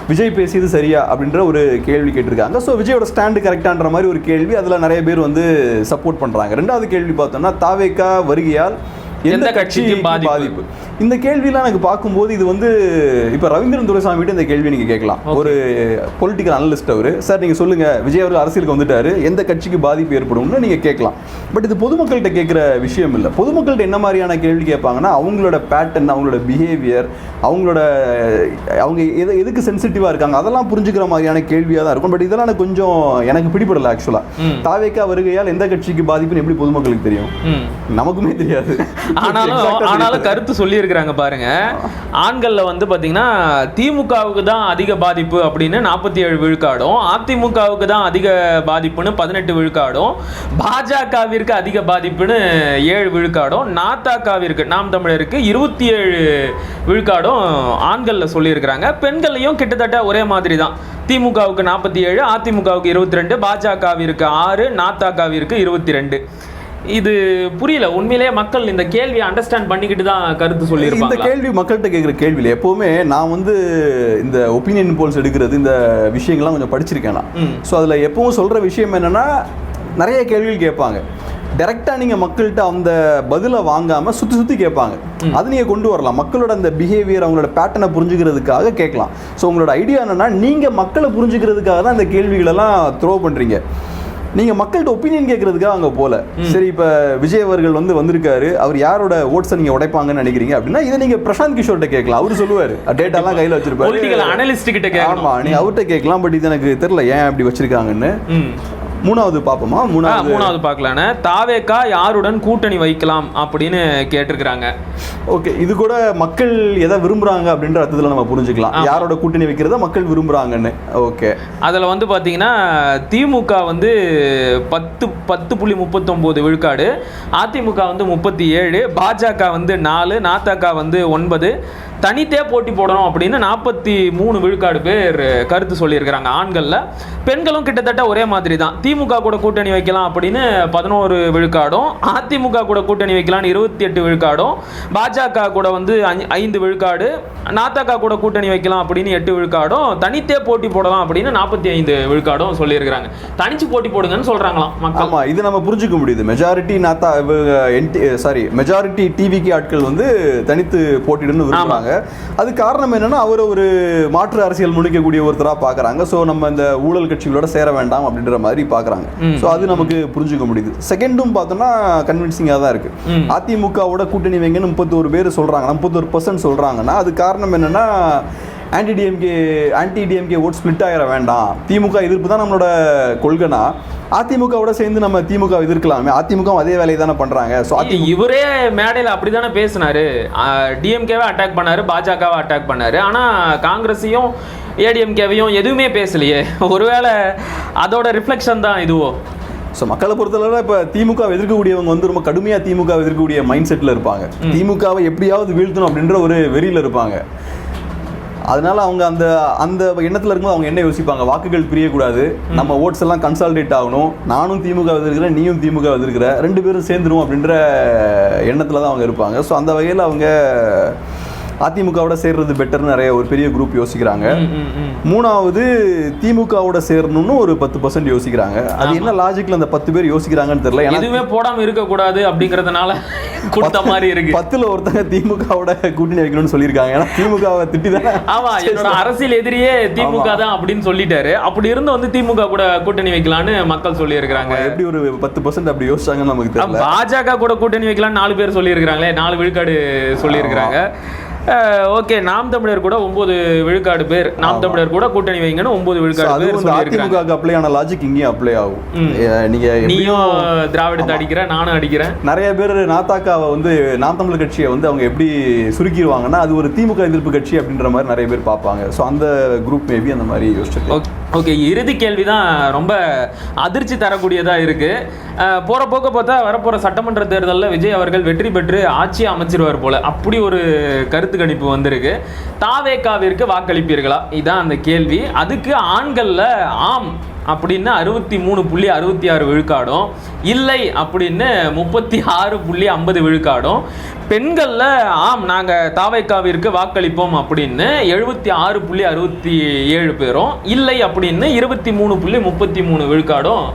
விஜய் பேசியது சரியா அப்படின்ற ஒரு கேள்வி கேட்டிருக்காங்க. ஸோ விஜயோட ஸ்டாண்டு கரெக்டான்ற மாதிரி ஒரு கேள்வி. அதில் நிறைய பேர் வந்து சப்போர்ட் பண்ணுறாங்க ரெண்டாவது கேள்வி பார்த்தோம்னா தாவேக்கா வருகையால் எந்த எந்த கட்சிக்கு கட்சிக்கு பாதிப்பு? இந்த கேள்விலாம் எனக்கு பார்க்கும்போது இது வந்து இப்போ ரவீந்திரன் துரைசாமி கிட்ட இந்த கேள்வி நீங்கள் கேட்கலாம். ஒரு பொலிட்டிக்கல் அனலிஸ்ட் அவர். சார் நீங்கள் சொல்லுங்க விஜய் அவர்கள் அரசியலுக்கு வந்துட்டாரு எந்த கட்சிக்கு பாதிப்பு ஏற்படும்னு நீங்கள் கேட்கலாம். பட் இது பொதுமக்கள்கிட்ட கேட்குற விஷயம் இல்லை. பொதுமக்கள்கிட்ட என்ன மாதிரியான கேள்வி கேட்பாங்கன்னா அவங்களோட பேட்டர்ன் அவங்களோட பிஹேவியர் அவங்களோட அவங்க எது எதுக்கு சென்சிட்டிவாக இருக்காங்க அதெல்லாம் புரிஞ்சுக்கிற மாதிரியான கேள்வியாக தான் இருக்கும். பட் இதெல்லாம் எனக்கு கொஞ்சம் எனக்கு பிடிபடல ஆக்சுவலாக. தாவேக்கா வருகையால் எந்த கட்சிக்கு பாதிப்புன்னு எப்படி பொதுமக்களுக்கு தெரியும்? நமக்குமே தெரியாது. ஆனாலும் ஆனாலும். கருத்து சொல்லியிருக்கிறாங்க பாருங்க. ஆண்களில் வந்து பார்த்தீங்கன்னா திமுகவுக்கு தான் அதிக பாதிப்பு அப்படின்னு நாற்பத்தி ஏழு விழுக்காடும் அதிமுகவுக்கு தான் அதிக பாதிப்புன்னு பதினெட்டு விழுக்காடும் பாஜகவிற்கு அதிக பாதிப்புன்னு ஏழு விழுக்காடும் நாத்தாக்காவிற்கு நாம் தமிழருக்கு இருபத்தி ஏழு விழுக்காடும் ஆண்களில் சொல்லியிருக்கிறாங்க. பெண்கள்லையும் கிட்டத்தட்ட ஒரே மாதிரி தான். திமுகவுக்கு நாற்பத்தி ஏழு அதிமுகவுக்கு இருபத்தி ரெண்டு பாஜகவிற்கு ஆறு நாத்தாக்காவிற்கு இருபத்தி ரெண்டு இது புரியல. உண்மையிலேயே மக்கள் இந்த கேள்வியை அண்டர்ஸ்டாண்ட் பண்ணிக்கிட்டு தான் கருத்து இந்த சொல்லியிருப்பாங்க கேள்வி மக்கள்கிட்ட கேட்குற கேள்வியில் எப்போவுமே நான் வந்து இந்த ஒப்பீனியன் போல்ஸ் எடுக்கிறது இந்த விஷயங்கள்லாம் கொஞ்சம் படிச்சிருக்கேன் நான். ஸோ அதில் எப்பவும் சொல்கிற விஷயம் என்னென்னா நிறைய கேள்விகள் கேட்பாங்க. டைரெக்டாக நீங்கள் மக்கள்கிட்ட அந்த பதிலை வாங்காமல் சுற்றி சுற்றி கேட்பாங்க. அது நீங்கள் கொண்டு வரலாம். மக்களோட அந்த பிஹேவியர் அவங்களோட பேட்டர்னை புரிஞ்சுக்கிறதுக்காக கேட்கலாம். ஸோ உங்களோட ஐடியா என்னென்னா நீங்கள் மக்களை புரிஞ்சுக்கிறதுக்காக தான் இந்த கேள்விகளெல்லாம் த்ரோ பண்ணுறீங்க நீங்கள் மக்கள்கிட்ட ஒப்பீனியன் கேட்கறதுக்காக அங்கே போல. சரி இப்போ விஜய் அவர்கள் வந்து வந்திருக்காரு. அவர் யாரோட ஓட்ஸை நீங்கள் உடைப்பாங்கன்னு நினைக்கிறீங்க? அப்படின்னா இதை நீங்கள் பிரசாந்த் கிஷோர்கிட்ட கேட்கலாம். அவர் சொல்லுவார். டேட்டாலாம் கையில் வச்சிருப்பாரு. அனலிஸ்ட் கிட்ட கேட்கணும். ஆமா நீ அவர்கிட்ட கேட்கலாம் பட் இது எனக்கு தெரியல. ஏன் அப்படி வச்சிருக்காங்கன்னு. மூணாவது பாப்போமா? ஆ, மூணாவது மூணாவது பார்க்கலான்னு தாவேக்கா யாருடன் கூட்டணி வைக்கலாம் அப்படின்னு கேட்டிருக்கிறாங்க. ஓகே இது கூட மக்கள் எதை விரும்புறாங்க அப்படின்ற அர்த்தத்தில் நம்ம புரிஞ்சுக்கலாம். யாரோட கூட்டணி வைக்கிறத மக்கள் விரும்புறாங்கன்னு. ஓகே. அதில் வந்து பார்த்தீங்கன்னா திமுக வந்து பத்து பத்து புள்ளி முப்பத்தொம்போது விழுக்காடு அதிமுக வந்து முப்பத்தி ஏழு பாஜக வந்து நாலு நாத்தக வந்து ஒன்பது தனித்தே போட்டி போடணும் அப்படின்னு நாற்பத்தி மூணு விழுக்காடு பேர் கருத்து சொல்லியிருக்கிறாங்க ஆண்களில். பெண்களும் கிட்டத்தட்ட ஒரே மாதிரி தான் திமுக கூட கூட்டணி வைக்கலாம் அப்படின்னு பதினோரு விழுக்காடும் அதிமுக கூட கூட்டணி வைக்கலாம்னு இருபத்தி எட்டு விழுக்காடும் பாஜக கூட வந்து ஐந்து விழுக்காடு நாத்தக கூட கூட்டணி வைக்கலாம் அப்படின்னு எட்டு விழுக்காடும் தனித்தே போட்டி போடலாம் அப்படின்னு நாற்பத்தி ஐந்து விழுக்காடும் சொல்லியிருக்கிறாங்க. தனிச்சு போட்டி போடுங்கன்னு சொல்கிறாங்களாம் மக்கள். இது நம்ம புரிஞ்சுக்க முடியுது. மெஜாரிட்டி நாத்தா சாரி மெஜாரிட்டி டிவிக்கு ஆட்கள் வந்து தனித்து போட்டியிடணும்னு விரும்புறாங்க அது காரணம் என்னன்னா அவர் ஒரு மாற்று அரசியல் முன்னிக்கக்கூடிய ஒருத்தரா பார்க்கறாங்க. ஸோ நம்ம இந்த ஊழல் கட்சிகளோட சேர வேண்டாம் அப்படின்ற மாதிரி பார்க்கறாங்க. ஸோ அது நமக்கு புரிஞ்சுக்க முடியுது. செகண்டும் பார்த்தோம்னா கன்வின்சிங்காக தான் இருக்கு. ம். அதிமுகவோட கூட்டணி வைங்கன்னு முப்பத்தோரு பேர் சொல்றாங்க. முப்பத்தோரு பர்சன்ட் சொல்றாங்கன்னா அது காரணம் என்னன்னா anti DMK anti DMK vote split ஆகிற வேண்டாம். திமுக எதிர்ப்பு தான் நம்மளோட கொள்கைனா அதிமுகவோட சேர்ந்து நம்ம திமுக எதிர்க்கலாமே. அதிமுக அதே வேலையை தானே பண்றாங்க. ஸோ இவரே மேடையில் அப்படிதானே பேசினாரு. டிஎம்கேவை அட்டாக் பண்ணாரு பாஜகவை அட்டாக் பண்ணாரு. ஆனா காங்கிரஸையும் ஏடிஎம்கேவையும் எதுவுமே பேசலையே. ஒருவேளை அதோட ரிஃப்ளெக்ஷன் தான் இதுவோ? ஸோ மக்களை பொறுத்தளவில் இப்போ திமுக எதிர்க்கக்கூடியவங்க வந்து ரொம்ப கடுமையாக திமுக எதிர்க்கக்கூடிய மைண்ட் செட்டில் இருப்பாங்க திமுகவை எப்படியாவது வீழ்த்தணும் அப்படின்ற ஒரு வெறியில் இருப்பாங்க. அதனால அவங்க அந்த அந்த எண்ணத்தில் இருக்கும்போது அவங்க என்ன யோசிப்பாங்க? வாக்குகள் பிரியக்கூடாது. நம்ம ஓட்ஸ் எல்லாம் கன்சால்டேட் ஆகணும். நானும் திமுக எதிர்க்கிறேன் நீயும் திமுக எதிர்க்கிற ரெண்டு பேரும் சேர்ந்துரும் அப்படின்ற எண்ணத்தில் தான் அவங்க இருப்பாங்க. ஸோ அந்த வகையில் அவங்க அதிமுகவோட சேர்றது பெட்டர்னு நிறைய ஒரு பெரிய குரூப் யோசிக்கிறாங்க. மூணாவது திமுகவோட சேரணும்னு ஒரு பத்து பர்சன்ட் யோசிக்கிறாங்க. அது என்ன லாஜிக்ல அந்த பத்து பேர் யோசிக்கிறாங்கன்னு தெரியல. எதுவுமே போடாம இருக்கக்கூடாது அப்படிங்கறதுனால கொடுத்த மாதிரி இருக்கு. பத்துல ஒருத்தங்க திமுகவோட கூட்டணி வைக்கணும்னு சொல்லியிருக்காங்க. ஏன்னா திமுகவை திட்டி தானே ஆமா என்னோட அரசியல் எதிரியே திமுக தான் அப்படின்னு சொல்லிட்டாரு. அப்படி இருந்து வந்து திமுக கூட கூட்டணி வைக்கலான்னு மக்கள் சொல்லி இருக்கிறாங்க எப்படி ஒரு பத்து பர்சன்ட் அப்படி யோசிச்சாங்கன்னு நமக்கு தெரியல. பாஜக கூட கூட்டணி வைக்கலாம்னு நாலு பேர் சொல்லியிருக்கிறாங்களே நாலு விழுக்காடு சொல்லியிருக்கிறாங்க. ஓகே நாம் தமிழர் கூட ஒன்பது விழுக்காடு பேர். நாம் தமிழர் கூட கூட்டணி வைங்கன்னு ஒன்பது விழுக்காடு பேர் அதிமுக அப்ளை ஆன லாஜிக் இங்கேயும் அப்ளை ஆகும். நீங்க நீயும் திராவிடத்தை அடிக்கிற நானும் அடிக்கிறேன். நிறைய பேர் நாத்தாக்காவை வந்து நாம் தமிழ் கட்சியை வந்து அவங்க எப்படி சுருக்கிடுவாங்கன்னா அது ஒரு திமுக எதிர்ப்பு கட்சி அப்படின்ற மாதிரி நிறைய பேர் பார்ப்பாங்க. ஸோ அந்த குரூப் மேபி அந்த மாதிரி யோசிச்சிருக்கலாம் ஓகே இறுதி கேள்வி தான் ரொம்ப அதிர்ச்சி தரக்கூடியதாக இருக்குது போகிற போக்க பார்த்தா வரப்போகிற சட்டமன்ற தேர்தலில் விஜய் அவர்கள் வெற்றி பெற்று ஆட்சியை அமைச்சிருவார் போல். அப்படி ஒரு கருத்து கணிப்பு வந்திருக்கு. தாவேக்காவிற்கு வாக்களிப்பீர்களா? இதுதான் அந்த கேள்வி. அதுக்கு ஆண்களில் ஆம். அப்படின்னு அறுபத்தி மூணு புள்ளி அறுபத்தி ஆறு விழுக்காடும். இல்லை அப்படின்னு முப்பத்தி ஆறு புள்ளி ஐம்பது விழுக்காடும். பெண்களில் ஆம் நாங்கள் தாவைக்காவிற்கு வாக்களிப்போம் அப்படின்னு எழுபத்தி ஆறு புள்ளி அறுபத்தி ஏழு பேரும். இல்லை அப்படின்னு இருபத்தி மூணு புள்ளி முப்பத்தி மூணு விழுக்காடும்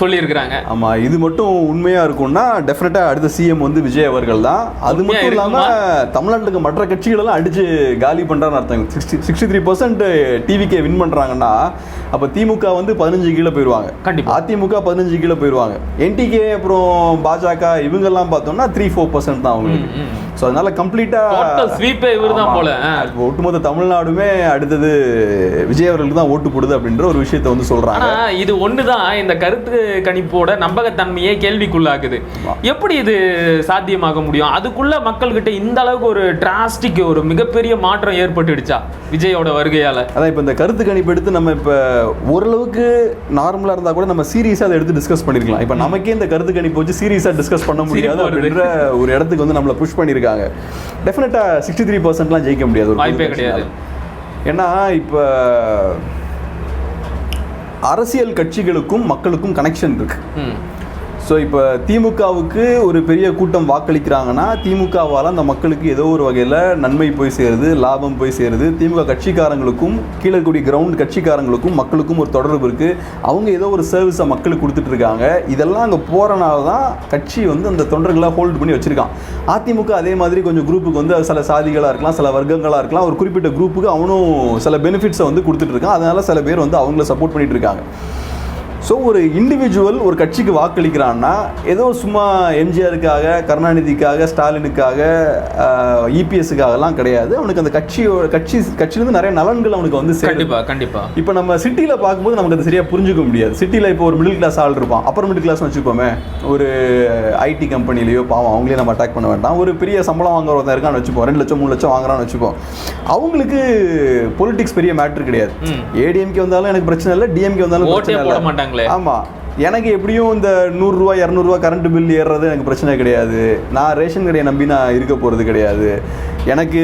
சொல்லியிருக்கிறாங்க. ஆமா இது மட்டும் உண்மையா இருக்கும்னா டெஃபினட்டா அடுத்த சிஎம் வந்து விஜய் அவர்கள் தான். அது மட்டும் இல்லாம இருக்குமா? தமிழ்நாட்டுக்கு மற்ற கட்சிகள் எல்லாம் அடிச்சு காலி பண்றான்னு அர்த்தம். சிக்ஸ்டி சிக்ஸ்டி த்ரீ பர்சன்ட் டிவிக்கே வின் பண்றாங்கன்னா அப்ப திமுக வந்து பதினஞ்சு கீழே போயிருவாங்க கண்டிப்பா. அதிமுக பதினஞ்சு கீழே போயிருவாங்க என்டிகே அப்புறம் பாஜக இவங்கெல்லாம் பார்த்தோம்னா த்ரீ ஃபோர் பர்சன்ட் தான் அவங்களுக்கு. ஸோ அதனால கம்ப்ளீட்டா Total sweep ஏ இவர்தான் போல. ஒட்டுமொத்த தமிழ்நாடுமே அடுத்தது விஜய் அவர்களுக்கு தான் ஓட்டு போடுது அப்படின்ற ஒரு விஷயத்தை வந்து சொல்றாங்க. ஆனா இது ஒண்ணுதான். இந்த கருத்து கணிப்போட நம்பகத்தன்மையே கேள்விக்குள்ளாக்குது. எப்படி இது சாத்தியமாக முடியும்? அதுக்குள்ள மக்கள்கிட்ட இந்த அளவுக்கு ஒரு டிராஸ்டிக் ஒரு மிகப்பெரிய மாற்றம் ஏற்பட்டுடுச்சா விஜயோட வருகையால? அதான் இப்போ இந்த கருத்து கணிப்பு எடுத்து நம்ம இப்போ ஓரளவுக்கு நார்மலாக இருந்தால் கூட நம்ம சீரியஸாக அதை எடுத்து டிஸ்கஸ் பண்ணிருக்கலாம் இப்போ நமக்கே இந்த கருத்து கணிப்பு வச்சு சீரியஸாக டிஸ்கஸ் பண்ண முடியாது. அப்படின்ற ஒரு இடத்துக்கு வந்து நம்மளை புஷ் பண்ணியிருக்காங்க டெஃபினட்டாக சிக்ஸ்டி த்ரீ பர்சன்ட்லாம் ஜெயிக்க முடியாது வாய்ப்பே கிடையாது. ஏன்னா இப்போ அரசியல் கட்சிகளுக்கும் மக்களுக்கும் கனெக்ஷன் இருக்கு ம். ஸோ இப்போ திமுகவுக்கு ஒரு பெரிய கூட்டம் வாக்களிக்கிறாங்கன்னா திமுகவால் அந்த மக்களுக்கு ஏதோ ஒரு வகையில் நன்மை போய் சேருது லாபம் போய் சேருது. திமுக கட்சிக்காரங்களுக்கும் கீழே இருக்கக்கூடிய கிரவுண்ட் கட்சிக்காரங்களுக்கும் மக்களுக்கும் ஒரு தொடர்பு இருக்குது அவங்க ஏதோ ஒரு சர்வீஸை மக்களுக்கு கொடுத்துட்ருக்காங்க இதெல்லாம் அங்கே போகிறனால தான் கட்சி வந்து அந்த தொண்டர்களை ஹோல்ட் பண்ணி வச்சுருக்கான். அதிமுக அதே மாதிரி கொஞ்சம் குரூப்புக்கு வந்து சில சாதிகளாக இருக்கலாம் சில வர்க்கங்களாக இருக்கலாம். ஒரு குறிப்பிட்ட குரூப்புக்கு அவனும் சில பெனிஃபிட்ஸை வந்து கொடுத்துட்ருக்கான் அதனால் சில பேர் வந்து அவங்கள சப்போர்ட் பண்ணிகிட்டு இருக்காங்க. ஸோ ஒரு இண்டிவிஜுவல் ஒரு கட்சிக்கு வாக்களிக்கிறான்னா ஏதோ சும்மா எம்ஜிஆருக்காக கருணாநிதிக்காக ஸ்டாலினுக்காக இபிஎஸ்க்காகலாம் கிடையாது. அவனுக்கு அந்த கட்சியோட கட்சி கட்சியிலேருந்து நிறைய நலன்கள் அவனுக்கு வந்து சேருது கண்டிப்பா கண்டிப்பா. இப்போ நம்ம சிட்டியில் பார்க்கும்போது நமக்கு அது சரியாக புரிஞ்சுக்க முடியாது. சிட்டியில் இப்போ ஒரு மிடில் கிளாஸ் ஆள் இருப்பான். அப்பர் மிடில் கிளாஸ் வச்சுக்கோமே ஒரு ஐடி கம்பெனிலேயோ பாவம் அவங்களே நம்ம அட்டாக் பண்ண வேண்டாம். ஒரு பெரிய சம்பளம் வாங்குற ஒருத்தன் இருக்கான்னு வச்சுப்போம் ரெண்டு லட்சம் மூணு லட்சம் வாங்குறான்னு வச்சுப்போம் அவங்களுக்கு பொலிட்டிக்ஸ் பெரிய மேட்ரு கிடையாது. ஏடிஎம்கே வந்தாலும் எனக்கு பிரச்சனை இல்லை டிஎம்கே வந்தாலும் பிரச்சனை இல்லை. மாட்டாங்களே ஆமா. எனக்கு எப்படியும் இந்த நூறுரூவா இரநூறுவா கரண்ட் பில் ஏறுறது எனக்கு பிரச்சனை கிடையாது. நான் ரேஷன் கடையை நம்பி நான் இருக்க போகிறது கிடையாது. எனக்கு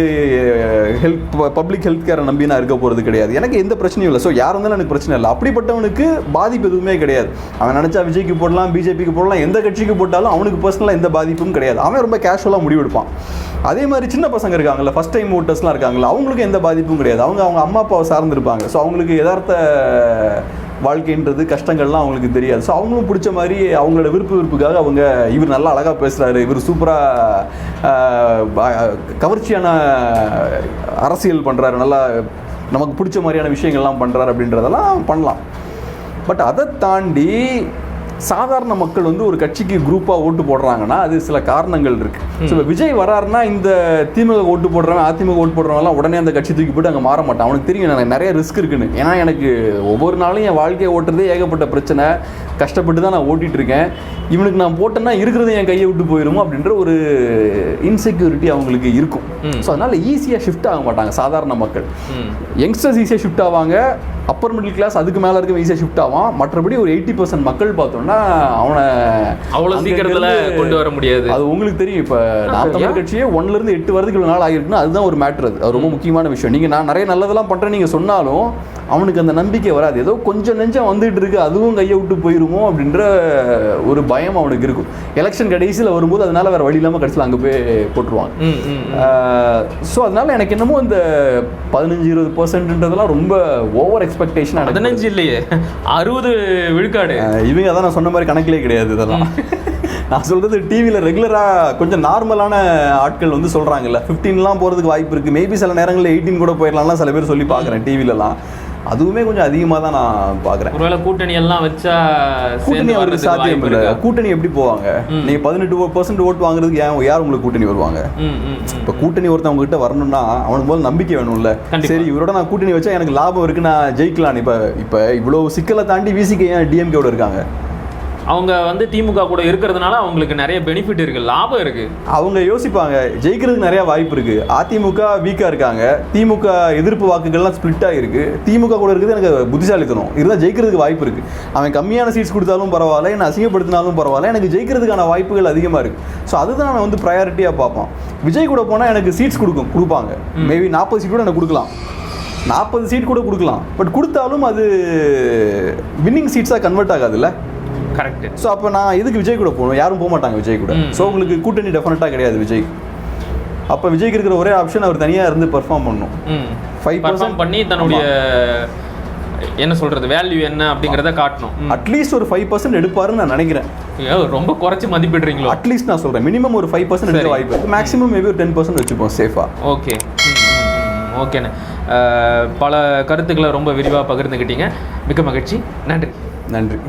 ஹெல்த் பப்ளிக் ஹெல்த் கேரை நம்பி நான் இருக்க போகிறது கிடையாது. எனக்கு எந்த பிரச்சனையும் இல்லை. ஸோ யார் இருந்தாலும் எனக்கு பிரச்சனை இல்லை. அப்படிப்பட்டவனுக்கு பாதிப்பு எதுவுமே கிடையாது. அவன் நினச்சா விஜய்க்கு போடலாம் பிஜேபிக்கு போடலாம் எந்த கட்சிக்கு போட்டாலும் அவனுக்கு பர்சனலாக எந்த பாதிப்பும் கிடையாது. அவன் ரொம்ப கேஷுவலாக முடிவெடுப்பான் அதே மாதிரி சின்ன பசங்க இருக்காங்கல்ல ஃபஸ்ட் டைம் ஓட்டர்ஸ்லாம் இருக்காங்கல்ல அவங்களுக்கு எந்த பாதிப்பும் கிடையாது. அவங்க அவங்க அம்மா அப்பாவை சார்ந்திருப்பாங்க. ஸோ அவங்களுக்கு எதார்த்த வாழ்க்கைன்றது கஷ்டங்கள்லாம் அவங்களுக்கு தெரியாது. ஸோ அவங்களும் பிடிச்ச மாதிரி அவங்களோட விருப்ப விருப்புக்காக அவங்க இவர் நல்லா அழகாக பேசுகிறாரு இவர் சூப்பராக கவர்ச்சியான அரசியல் பண்ணுறாரு நல்லா நமக்கு பிடிச்ச மாதிரியான விஷயங்கள்லாம் பண்ணுறாரு அப்படின்றதெல்லாம் பண்ணலாம். பட் அதை தாண்டி சாதாரண மக்கள் வந்து ஒரு கட்சிக்கு குரூப்பாக ஓட்டு போடுறாங்கன்னா அது சில காரணங்கள் இருக்கு. ஸோ இப்போ விஜய் வராருன்னா இந்த திமுக ஓட்டு போடுறவன் அதிமுக ஓட்டு போடுறவங்கலாம் உடனே அந்த கட்சி தூக்கி போட்டு அங்கே மாற மாட்டான். அவனுக்கு தெரியும் எனக்கு நிறைய ரிஸ்க் இருக்குன்னு. ஏன்னா எனக்கு ஒவ்வொரு நாளும் என் வாழ்க்கையை ஓட்டுறதே ஏகப்பட்ட பிரச்சனை. கஷ்டப்பட்டு தான் நான் ஓட்டிட்டு இருக்கேன். இவனுக்கு நான் போட்டேன்னா இருக்கிறது என் கையை விட்டு போயிருமோ அப்படின்ற ஒரு இன்செக்யூரிட்டி அவங்களுக்கு இருக்கும். ஸோ அதனால ஈஸியாக ஷிஃப்ட் ஆக மாட்டாங்க சாதாரண மக்கள். யங்ஸ்டர்ஸ் ஈஸியாக ஷிஃப்ட் ஆவாங்க. அப்பர் மிடில் கிளாஸ் அதுக்கு மேலே இருக்க ஈஸியாக ஷிஃப்ட் ஆவான். மற்றபடி ஒரு எயிட்டி பர்சன்ட் மக்கள் பார்த்தோம்னா அவனை அவ்வளவு அங்க சீக்கிரத்துல கொண்டு வர முடியாது. அது உங்களுக்கு தெரியும். இப்போ நான் தமிழ் கட்சியே ஒன்ல இருந்து எட்டு வரதுக்கு இவ்வளோ நாள் ஆகிருக்குன்னா அதுதான் ஒரு மேட்ரு அது. ரொம்ப முக்கியமான விஷயம். நீங்கள் நான் நிறைய நல்லதெல்லாம் பண்ணுறேன் நீங்கள் சொன்னாலும் அவனுக்கு அந்த நம்பிக்கை வராது. ஏதோ கொஞ்சம் நெஞ்சம் வந்துட்டு இருக்கு அதுவும் கையை விட்டு போயிருமோ அப்படின்ற ஒரு பயம் அவனுக்கு இருக்கும். எலெக்ஷன் கடைசியில் வரும்போது அதனால வேற வழி இல்லாமல் கடைசியில் அங்கே போய் ம். ஸோ அதனால எனக்கு என்னமோ இந்த பதினஞ்சு இருபது பர்சன்ட்ன்றதெல்லாம் ரொம்ப ஓவர் எக்ஸ்பெக்டேஷன் பதினஞ்சு இல்லையே. அறுபது விழுக்காடு. இவங்க அதான் நான் சொன்ன மாதிரி கணக்கிலே கிடையாது இதெல்லாம். நான் சொல்றது டிவியில் ரெகுலராக கொஞ்சம் நார்மலான ஆட்கள் வந்து சொல்றாங்கல்ல. 15 எல்லாம் போகிறதுக்கு வாய்ப்பு இருக்கு. மேபி சில நேரங்களில் எயிட்டீன் கூட போயிடலாம்லாம் சில பேர் சொல்லி பார்க்குறேன் டிவிலலாம் அதுவுமே கொஞ்சம் அதிகமாக தான் நான் பார்க்குறேன். ஒருவேளை கூட்டணி எல்லாம் வச்சா கூட்டணி அவருக்கு சாத்தியம் இல்லை? கூட்டணி எப்படி போவாங்க? ம். நீங்க பதினெட்டு பர்சன்ட் ஓட்டு வாங்குறதுக்கு ஏன் யார் உங்களுக்கு கூட்டணி வருவாங்க. இப்போ கூட்டணி ஒருத்தவங்க கிட்ட வரணும்னா அவனுக்கு போல நம்பிக்கை வேணும்ல. சரி இவரோட நான் கூட்டணி வச்சா எனக்கு லாபம் இருக்கு நான் ஜெயிக்கலாம் இப்போ இப்போ இவ்வளோ சிக்கலை தாண்டி விசிக்கு ஏன் டிஎம்கேவோட இருக்காங்க? அவங்க வந்து திமுக கூட இருக்கிறதுனால அவங்களுக்கு நிறைய பெனிஃபிட் இருக்கு லாபம் இருக்கு. அவங்க யோசிப்பாங்க ஜெயிக்கிறதுக்கு நிறைய வாய்ப்பு இருக்கு. அதிமுக வீக்கா இருக்காங்க. திமுக எதிர்ப்பு வாக்குகள்லாம் ஸ்பிளிட் ஆகிருக்கு திமுக கூட இருக்குது எனக்கு புத்திசாலித்தனம். இருந்தால் ஜெயிக்கிறதுக்கு வாய்ப்பு இருக்கு. அவன் கம்மியான சீட்ஸ் கொடுத்தாலும் பரவாயில்ல என்ன அசிங்கப்படுத்தினாலும் பரவாயில்ல எனக்கு ஜெயிக்கிறதுக்கான வாய்ப்புகள் அதிகமாக இருக்கு. ஸோ அதுதான் நான் வந்து ப்ரையாரிட்டியாக பார்ப்போம் விஜய் கூட போனால் எனக்கு சீட்ஸ் கொடுக்கும் கொடுப்பாங்க. மேபி நாற்பது சீட் கூட எனக்கு கொடுக்கலாம். நாற்பது சீட் கூட கொடுக்கலாம். பட் கொடுத்தாலும் அது வின்னிங் சீட்ஸாக கன்வெர்ட் ஆகாதுல்ல? கரெக்ட் ஸோ அப்போ நான் எதுக்கு விஜய் கூட போகணும். யாரும் போக மாட்டாங்க விஜய் கூட. ஸோ உங்களுக்கு கூட்டணி டெஃபினட்டாக கிடையாது விஜய். அப்போ விஜய்க்கு இருக்கிற ஒரே ஆப்ஷன் அவர் தனியாக இருந்து பெர்ஃபார்ம் பண்ணணும். ம். 5% பர்ஃபார்ம் பண்ணி தன்னுடைய என்ன சொல்றது வேல்யூ என்ன அப்படிங்கிறத காட்டணும். அட்லீஸ்ட் ஒரு ஃபைவ் பர்சன்ட் எடுப்பாருன்னு நான் நினைக்கிறேன். ரொம்ப குறைச்சு மதிப்பிடுறீங்களோ? அட்லீஸ்ட் நான் சொல்கிறேன் மினிமம் ஒரு ஃபைவ் பர்சன்ட் எடுக்க. வாய்ப்பு மேக்ஸிமம் மேபி ஒரு டென் பர்சன்ட் வச்சுப்போம் சேஃபாக ஓகே ஓகேண்ணே பல கருத்துக்களை ரொம்ப விரிவாக பகிர்ந்துக்கிட்டீங்க மிக்க மகிழ்ச்சி. நன்றி. நன்றி.